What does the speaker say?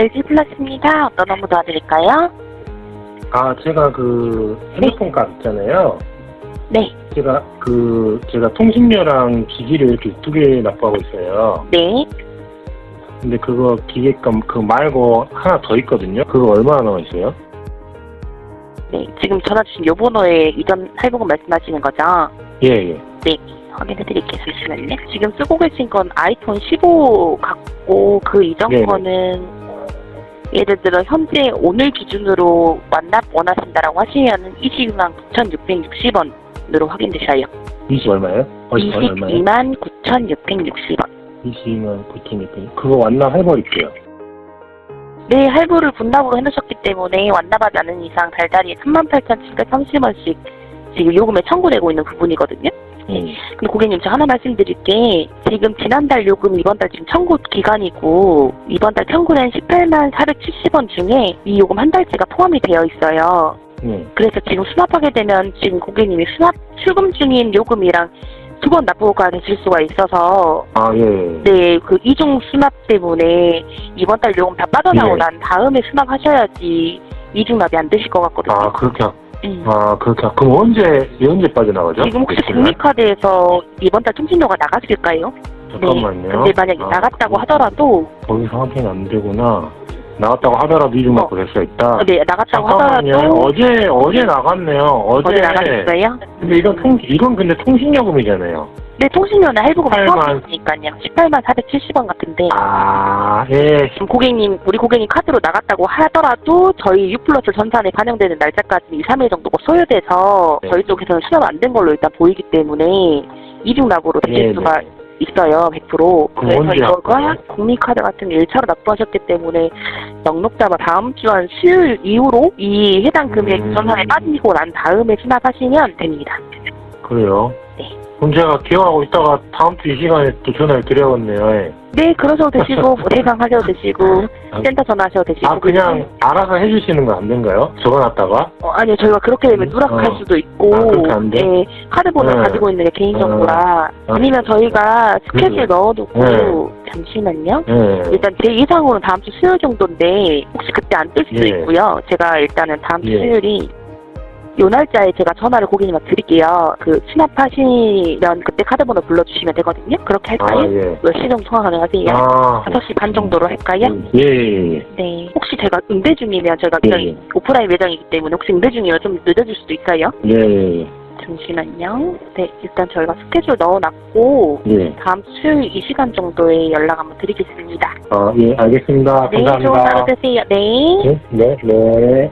LG 플러스입니다. 어떤 업무 도와드릴까요? 아, 제가 그 핸드폰 값 있잖아요. 네, 제가 그 제가 통신료랑 기기를 이렇게 두 개 납부하고 있어요. 네. 근데 그거 기계값 그 말고 하나 더 있거든요. 그거 얼마나 나와 있어요? 네, 지금 전화 주신 요 번호에 이전 할부금 말씀하시는 거죠? 예, 예. 네, 확인해드릴게요. 잠시만요. 지금 쓰고 계신 건 아이폰 15 같고 그 이전 네네. 거는 예를 들어 현재 오늘 기준으로 완납 원하신다라고 하시면은 22만 9,660원으로 확인되셔요. 20 얼마예요? 어, 20 얼마예요? 22만 9,660원. 20만 9,600. 그거 완납 해버릴게요. 네, 할부를 분납으로 해놓으셨기 때문에 완납하지 않은 이상 달달이 38,730원씩 지금 요금에 청구되고 있는 부분이거든요. 예. 근데 고객님 저 하나 말씀드릴 게 지금 지난달 요금 이번 달 지금 청구 기간이고 이번 달 청구된 18만 470원 중에 이 요금 한 달치가 포함이 되어 있어요. 예. 그래서 지금 수납하게 되면 지금 고객님이 수납 출금 중인 요금이랑 두 번 납부가 되실 수가 있어서 아, 예. 네, 그 이중 수납 때문에 이번 달 요금 다 빠져나오고 예. 난 다음에 수납하셔야지 이중 납이 안 되실 것 같거든요. 아, 그렇게, 하- 음. 아, 그렇게. 하- 그럼 언제, 언제 빠져나가죠? 지금 혹시 그 국민카드에서 이번 달 통신료가 나갔을까요? 잠깐만요. 네. 근데 만약에 아, 나갔다고 거- 하더라도 거기서 확인 안 되구나. 나갔다고 하더라도 이중 어. 될수 있다. 네 나갔다고 잠깐만요. 하더라도 어제, 어제 나갔네요. 어제. 어디 나가셨어요? 근데 이건 통, 이건 근데 통신요금이잖아요. 네 통신료는 할부금 18만. 포함이니까요. 18만 470원 같은데 아, 예. 지금 고객님 우리 고객님 카드로 나갔다고 하더라도 저희 유플러스 전산에 반영되는 날짜까지 2, 3일 정도가 소요돼서 네. 저희 쪽에서는 수납 안 된 걸로 일단 보이기 때문에 이중 납부로 되실 네, 수가 네. 있어요, 100%. 그럼 그래서 이거가? 국민카드 같은 게 1차로 납부하셨기 때문에 넉넉잡아 다음 주 한 수요일 이후로 이 해당 금액 음. 전산에 빠지고 난 다음에 수납하시면 됩니다. 그래요? 네. 그럼 제가 기억하고 있다가 다음 주 이 시간에 또 전화를 드려야겠네요. 예. 네, 그러셔도 되시고, 대상 하셔도 되시고, 아, 센터 전화하셔도 되시고. 아, 그냥 알아서 해주시는 거 안 된가요? 적어놨다가? 어, 아니요, 저희가 그렇게 되면 음, 누락할 어. 수도 있고, 아, 그렇게 안 돼? 네, 카드 번호 네. 가지고 있는 게 개인정보라, 어. 아니면 저희가 스케줄 그래도- 넣어놓고, 네. 잠시만요. 예. 일단 제 예상으로는 다음 주 수요일 정도인데, 혹시 그때 안 뜰 수도 예. 있고요. 제가 일단은 다음 주 예. 수요일이, 요 날짜에 제가 전화를 고객님한테 드릴게요. 그, 수납하시면 그때 카드 번호 불러주시면 되거든요. 그렇게 아, 할까요? 예. 몇 시 정도 통화 가능하세요? 아. 5시 반 정도로 할까요? 예, 예, 예. 네. 혹시 제가 응대 중이면 제가 예, 매장이 예. 오프라인 매장이기 때문에 혹시 응대 중이면 좀 늦어질 수도 있어요? 예, 예, 잠시만요. 네, 일단 저희가 스케줄 넣어놨고 예. 예. 다음 주 수요일 이 시간 정도에 연락 한번 드리겠습니다. 아, 예, 알겠습니다. 네, 좋은 하루 감사합니다. 되세요. 네. 네, 네, 네.